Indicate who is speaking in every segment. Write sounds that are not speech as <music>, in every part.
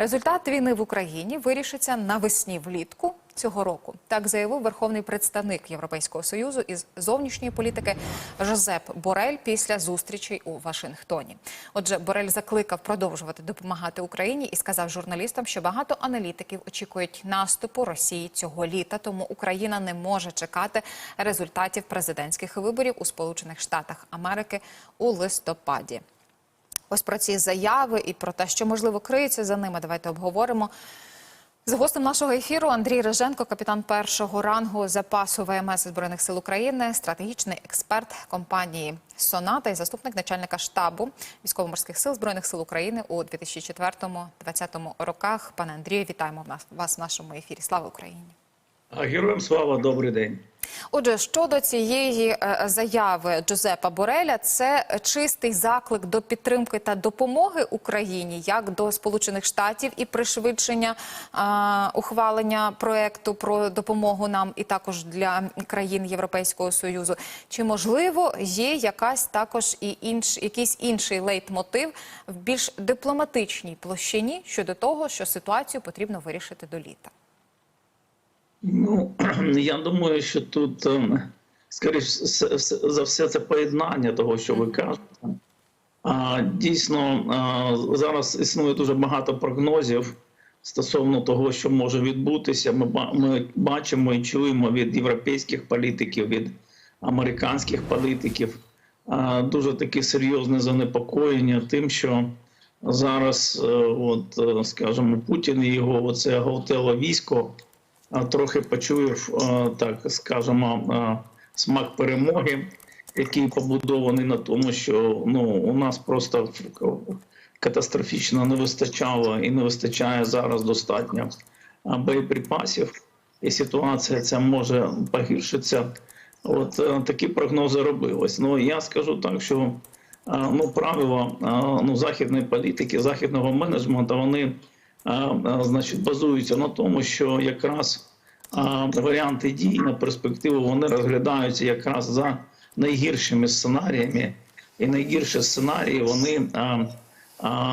Speaker 1: Результат війни в Україні вирішиться навесні влітку цього року. Так заявив верховний представник Європейського союзу із зовнішньої політики Жозеп Борель після зустрічей у Вашингтоні. Отже, Борель закликав продовжувати допомагати Україні і сказав журналістам, що багато аналітиків очікують наступу Росії цього літа, тому Україна не може чекати результатів президентських виборів у Сполучених Штатах Америки у листопаді. Ось про ці заяви і про те, що можливо криється за ними. Давайте обговоримо. З гостем нашого ефіру Андрій Реженко, капітан першого рангу запасу ВМС Збройних сил України, стратегічний експерт компанії Соната і заступник начальника штабу військово-морських сил збройних сил України у 2004-2020 роках. Пане Андрію, вітаємо вас в нашому ефірі. Слава Україні!
Speaker 2: Героям слава, добрий день.
Speaker 1: Отже, щодо цієї е, заяви Джозепа Бореля, це чистий заклик до підтримки та допомоги Україні, як до Сполучених Штатів і пришвидшення а, ухвалення проекту про допомогу нам і також для країн Європейського союзу. Чи можливо є якась також і інш, якийсь інший лейтмотив в більш дипломатичній площині щодо того, що ситуацію потрібно вирішити до літа?
Speaker 2: Ну <clears throat> я думаю, що тут ем, скоріш за все це поєднання того, що ви кажете. А, Дійсно, зараз існує дуже багато прогнозів стосовно того, що може відбутися. Ми ба- ми бачимо і чуємо від європейських політиків, від американських політиків дуже таке серйозне занепокоєння тим, що зараз, е, от е, скажімо, Путін і його оце галтело військо трохи почув, так скажемо, смак перемоги, який побудований на тому, що ну у нас просто катастрофічно не вистачало і не вистачає зараз достатньо боєприпасів, і ситуація ця може погіршитися. От е, такі прогнози робились. Ну я скажу так, що ну правила ну західної політики, західного менеджменту, вони значить базуються на тому, що якраз варіанти дій на перспективу вони розглядаються якраз за найгіршими сценаріями, і найгірші сценарії вони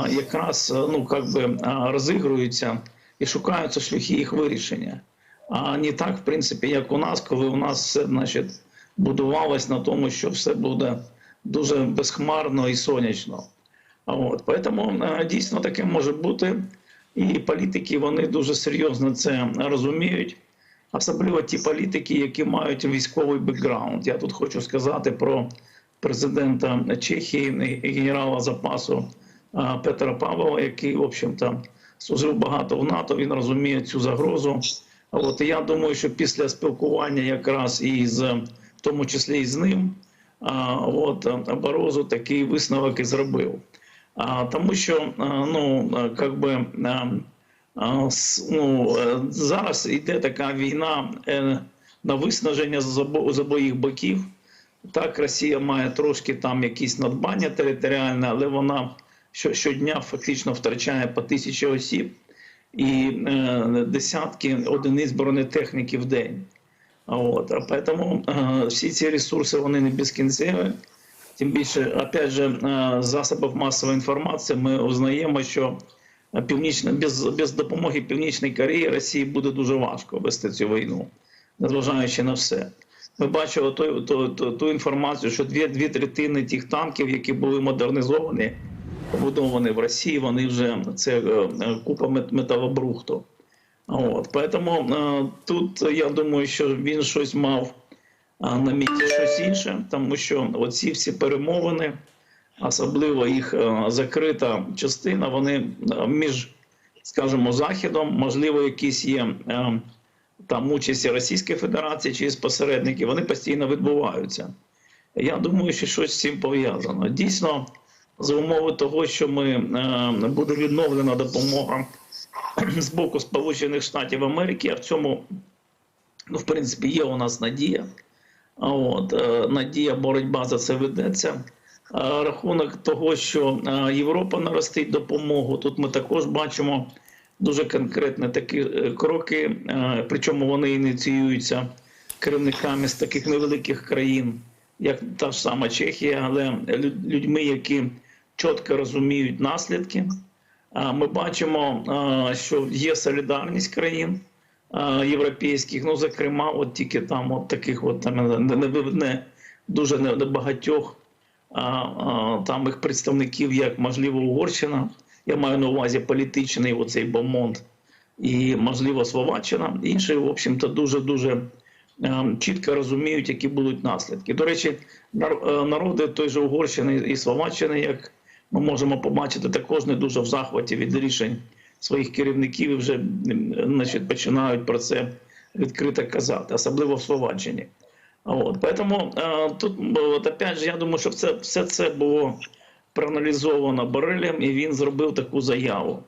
Speaker 2: якраз ну як би розігруються і шукаються шляхи їх вирішення. А не так, в принципі, як у нас, коли у нас все значить, будувалось на тому, що все буде дуже безхмарно і сонячно. От, Поэтому е, дійсно таке може бути. І політики вони дуже серйозно це розуміють. Особливо ті політики, які мають військовий бекграунд. Я тут хочу сказати про президента Чехії і генерала запасу Петра Павлова, який, в общем-то, служив багато в НАТО. Він розуміє цю загрозу. От я думаю, що після спілкування якраз і з в тому числі і з ним, от Борозу такий висновок і зробив. Тому що ну как би. а, а, с- ну, е, зараз йде така війна е, на виснаження з обо- обоїх боків. Так, Росія має трошки там якісь надбання територіальне, але вона щодня фактично втрачає по тисячі осіб і е, десятки одиниць бронетехніки в день. От, е, всі ці ресурси вони не безкінцеві. Тим більше, опять же, е, засобів масової інформації ми узнаємо, що північна без, без допомоги Північної Кореї Росії буде дуже важко вести цю війну, незважаючи на все. Ми бачили ту, ту, ту, ту інформацію, що дві, дві третини тих танків, які були модернізовані, побудовані в Росії, вони вже це е, купа металобрухту. От, поэтому е, тут я думаю, що він щось мав на меті щось інше, тому що оці всі перемовини, особливо їх е, закрита частина, вони е, між, скажімо, Західом, можливо, якісь є е, там участі Російської Федерації чи посередників, вони постійно відбуваються. Я думаю, що щось з цим пов'язано. Дійсно, за умови того, що ми буде відновлена допомога <clears throat> з боку Сполучених Штатів Америки, а в цьому, ну, в принципі, є у нас надія. От, е, надія, боротьба за це ведеться. Рахунок того, що е, Європа наростить допомогу. Тут ми також бачимо дуже конкретні такі е, кроки, причому вони ініціюються керівниками з таких невеликих країн, як та ж сама Чехія, але людьми, які чітко розуміють наслідки. Ми бачимо, що є солідарність країн європейських, ну зокрема, от тільки там, от таких, от там не, не, дуже не- небагатьох там їх представників, як можливо Угорщина. Я маю на увазі політичний оцей бомонд і можливо Словаччина. Інші, в общем-то, дуже дуже ем, чітко розуміють, які будуть наслідки. До речі, е, народи той же Угорщини і Словаччини, як ми можемо побачити, також не дуже в захваті від рішень своїх керівників і вже значить, починають про це відкрито казати, особливо в Словаччині. От, поэтому е, тут, от, опять же, я думаю, що це, все це було проаналізовано Борелем, і він зробив таку заяву.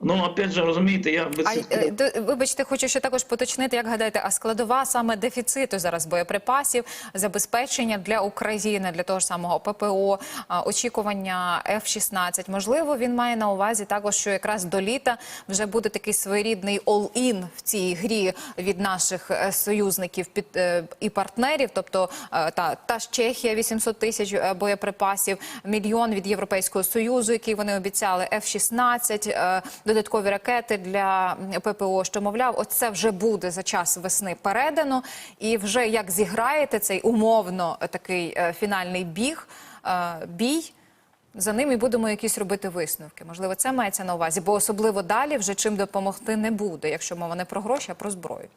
Speaker 2: Ну, опять же, розумієте, я
Speaker 1: А
Speaker 2: від
Speaker 1: е, вибачте, хочу ще також поточнити, як гадаєте, а складова саме дефіциту зараз боєприпасів, забезпечення для України, для того ж самого ППО, очікування F-16. Можливо, він має на увазі також, що якраз до літа вже буде такий своєрідний all-in в цій грі від наших е, союзників під е, і партнерів. Тобто та, та ж Чехія 800 тисяч боєприпасів, мільйон від Європейського союзу, який вони обіцяли, F-16, е, додаткові ракети для ППО. Що мовляв, оце вже буде за час весни передано, і вже як зіграєте цей умовно такий е, фінальний біг, е, бій. За ним і будемо якісь робити висновки. Можливо, це мається на увазі, бо особливо далі вже чим допомогти не буде, якщо мова не про гроші, а про зброю.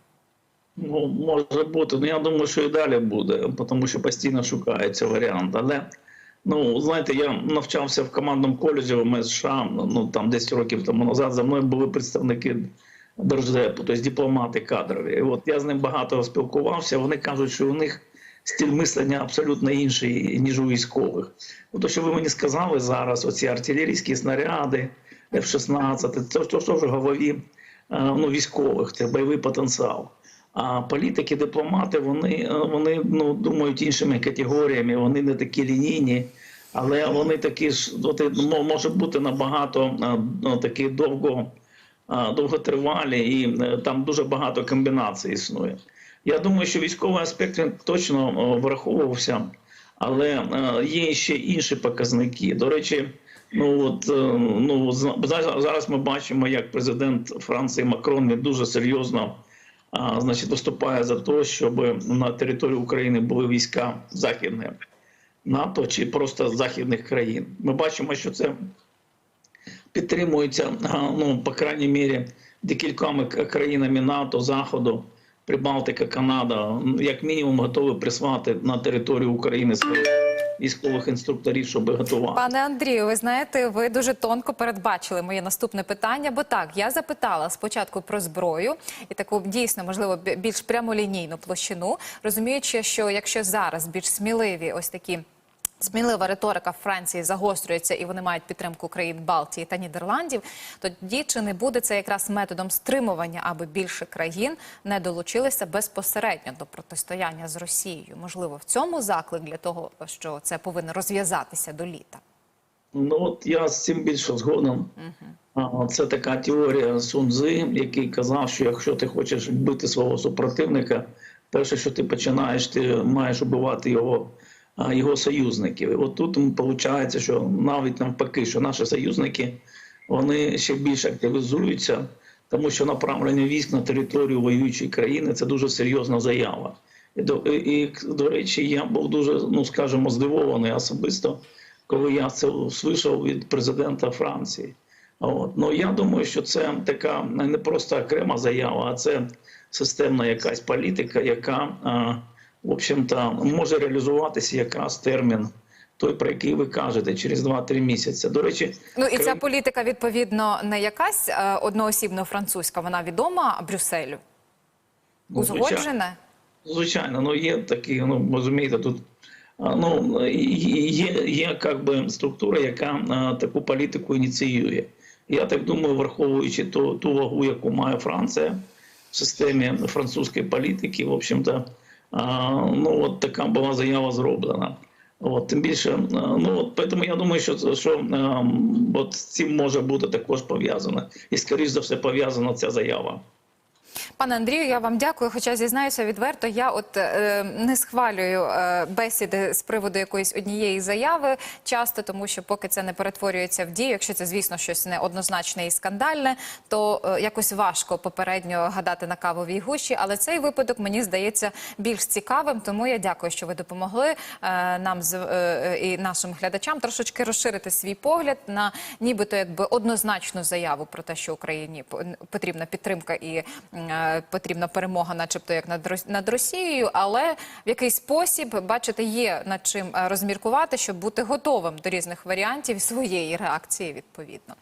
Speaker 2: Ну, може бути. Ну, я думаю, що і далі буде, тому що постійно шукається варіант. Але ну, знаєте, я навчався в командному коледжі в МСШ, ну там 10 років тому назад. За мною були представники держдепу, тобто дипломати кадрові. І от я з ним багато спілкувався. Вони кажуть, що у них стиль мислення абсолютно інший, ніж у військових. То, що ви мені сказали зараз, оці артилерійські снаряди, F-16, це що вже голові е, ну, військових, це бойовий потенціал. А політики, дипломати, вони, е, вони ну, думають іншими категоріями, вони не такі лінійні, але вони такі ж от, може бути набагато е, ну, такі довго, е, довготривалі, і там дуже багато комбінацій існує. Я думаю, що військовий аспект він точно враховувався, але є ще інші показники. До речі, ну от ну зараз ми бачимо, як президент Франції Макрон він дуже серйозно значить, виступає за те, щоб на території України були війська західні НАТО чи просто західних країн. Ми бачимо, що це підтримується, ну, по крайній мірі, декількома країнами НАТО, Заходу, Прибалтика, Канада, як мінімум, готові прислати на територію України своїх військових інструкторів, щоб готувати.
Speaker 1: Пане Андрію, ви знаєте, ви дуже тонко передбачили моє наступне питання. Бо так, я запитала спочатку про зброю і таку дійсно, можливо, більш прямолінійну площину, розуміючи, що якщо зараз більш сміливі ось такі. Смілива риторика Франції загострюється, і вони мають підтримку країн Балтії та Нідерландів. Тоді чи не буде це якраз методом стримування, аби більше країн не долучилися безпосередньо до протистояння з Росією? Можливо, в цьому заклик для того, що це повинно розв'язатися до літа.
Speaker 2: Ну от я з цим більше згоден. А, Це така теорія Сунзи, який казав, що якщо ти хочеш вбити свого супротивника, перше, що ти починаєш, ти маєш убивати його, його союзників. І от тут виходить, що навіть навпаки, що наші союзники вони ще більше активізуються, тому що направлення військ на територію воюючої країни це дуже серйозна заява. І до, і, до речі, я був дуже, ну скажімо, здивований особисто, коли я це услышав від президента Франції. От. Ну я думаю, що це така не просто окрема заява, а це системна якась політика, яка, а, в общем-то, може реалізуватися якраз термін, той, про який ви кажете, через 2-3 місяці. До речі,
Speaker 1: Ну і ця політика відповідно не якась е, одноосібно французька, вона відома Брюсселю.
Speaker 2: Ну.
Speaker 1: Узгоджена?
Speaker 2: Звичайно, ну є такі, ну розумієте, тут ну є, є як би структура, яка а, таку політику ініціює. Я так думаю, враховуючи ту, ту вагу, яку має Франція в системі французької політики, в общем-то, ну от така була заява зроблена. От, тим більше, ну от тому я думаю, що, що от з цим може бути також пов'язано. І скоріш за все пов'язана ця заява.
Speaker 1: Пане Андрію, я вам дякую. Хоча зізнаюся відверто, я от е, не схвалюю е, бесіди з приводу якоїсь однієї заяви часто, тому що поки це не перетворюється в дію, якщо це звісно щось неоднозначне і скандальне, то е, якось важко попередньо гадати на кавовій гущі. Але цей випадок мені здається більш цікавим. Тому я дякую, що ви допомогли е, нам з е, і нашим глядачам трошечки розширити свій погляд на нібито якби однозначну заяву про те, що Україні по- потрібна підтримка і потрібна перемога, начебто як над над Росією, але в який спосіб бачите, є над чим е, розміркувати, щоб бути готовим до різних варіантів своєї реакції відповідно.